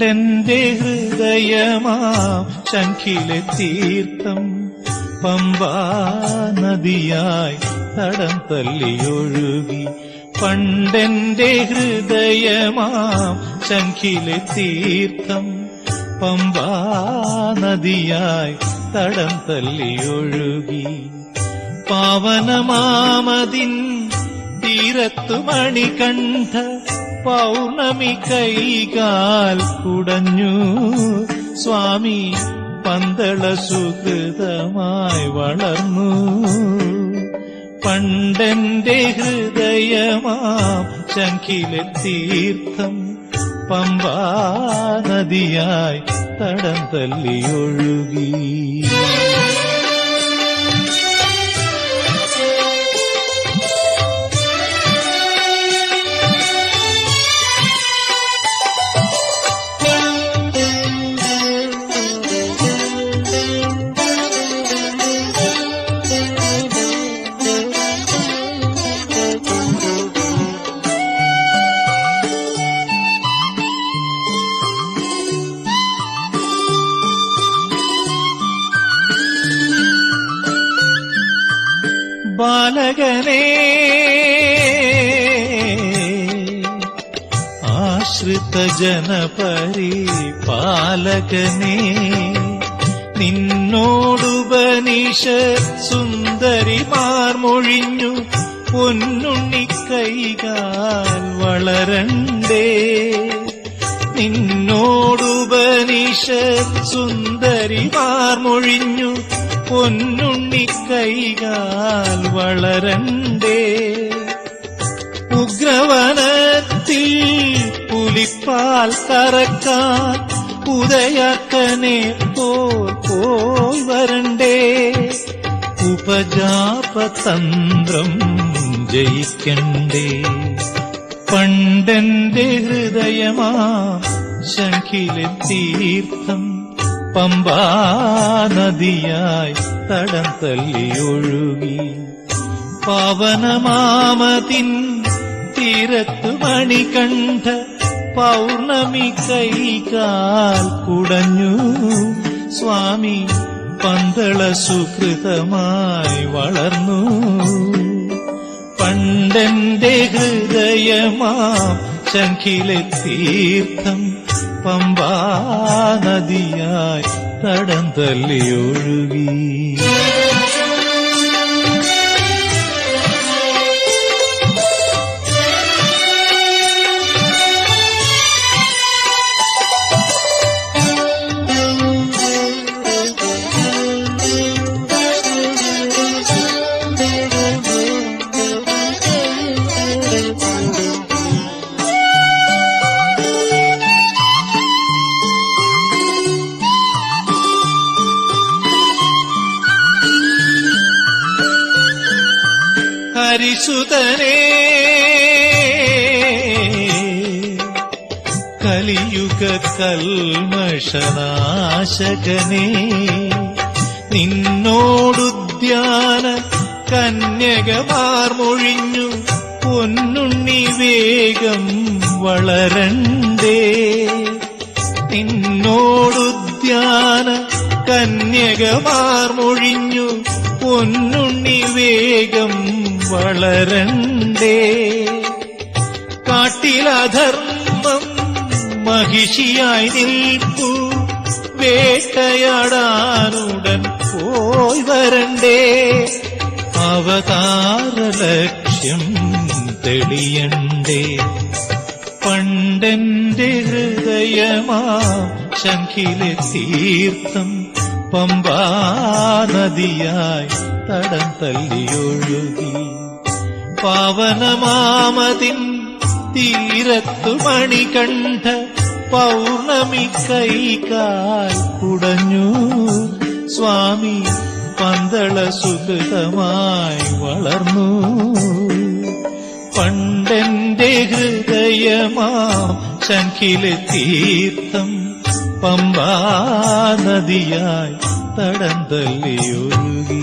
പണ്ടെന്റെ ഹൃദയമാം ശംഖിലെ തീർത്ഥം പമ്പാ നദിയായി തടം തല്ലിയൊഴുകി പണ്ടെന്റെ ഹൃദയമാം ശംഖിലെ തീർത്ഥം പമ്പാ നദിയായി തടം തല്ലിയൊഴുകി പാവനമാമതിൻ തീരത്തു മണികണ്ഠ പൗർണമി കൈകാൽ കുടഞ്ഞു സ്വാമി പന്തള സുഹൃതമായി വളർന്നു. പണ്ടെന്റെ ഹൃദയമാം ശംഖിലെ തീർത്ഥം പമ്പാ നദിയായി തടം തല്ലിയൊഴുകി ബാലകനേ ആശ്രിത ജനപരിപാലകനേ നിന്നോടുപനിഷ സുന്ദരി മാർമൊഴിഞ്ഞു പൊന്നുണ്ണി കൈകാൽ വളരണ്ടേ. നിന്നോടുപനിഷ സുന്ദരി മൊഴിഞ്ഞു പൊന്നുണ്ണി കൈകാൽ വളരണ്ടേ. ഉഗ്രവനത്തിൽ പുലിപ്പാൽ കറക്കാൻ ഉദയക്കനെ പോൽ പോയി വരണ്ടേ. ഉപജാപതന്ത്രം ജയിക്കണ്ടേ. പണ്ടന്റെ ഹൃദയമാ ശംഖിലെ തീർത്ഥം പമ്പാ നദിയായി തടം തല്ലിയൊഴുകി പവനമാമതിൻ തീരത്തു മണികണ്ഠ പൗർണമി കൈകാൽ കുടഞ്ഞു. സ്വാമി പന്തള സുഹൃതമായി വളർന്നു. പണ്ടെന്റെ ഹൃദയമാം ശംഖിലെ തീർത്ഥം പമ്പാ നദിയായി തടം തല്ലിയൊഴുകി ഹരിസുതനേ കലിയുഗ കൽമഷനാശകനേ നിന്നോടുദ്യാന കന്യകമാർ മൊഴിഞ്ഞു പൊന്നുണ്ണി വേഗം വളരണ്ടേ. നിന്നോടുദ്യാന കന്യകമാർ മൊഴിഞ്ഞു പൊന്നുണ്ണി വേഗം വളരണ്ടേ. കാട്ടിലധർമ്മം മഹിഷിയായി നിൽപ്പു. വേട്ടയാടാനുടൻ പോയി വരണ്ടേ. അവതാര ലക്ഷ്യം തെളിയണ്ടേ. പണ്ടന്റെ ഹൃദയമാ ശംഖിലെ തീർത്ഥം പമ്പാ നദിയായി തടം തല്ലിയൊഴുകി പാവനമാമതിൻ തീരത്തു മണികണ്ഠ പൗർണമി കൈകാൽ കുടഞ്ഞു. സ്വാമി പന്തള സുഹൃതമായി വളർന്നു. പണ്ടെന്റെ ഹൃദയമാം ശംഖിലെ തീർത്ഥം പമ്പാ നദിയായി തടം തല്ലിയൊഴുകി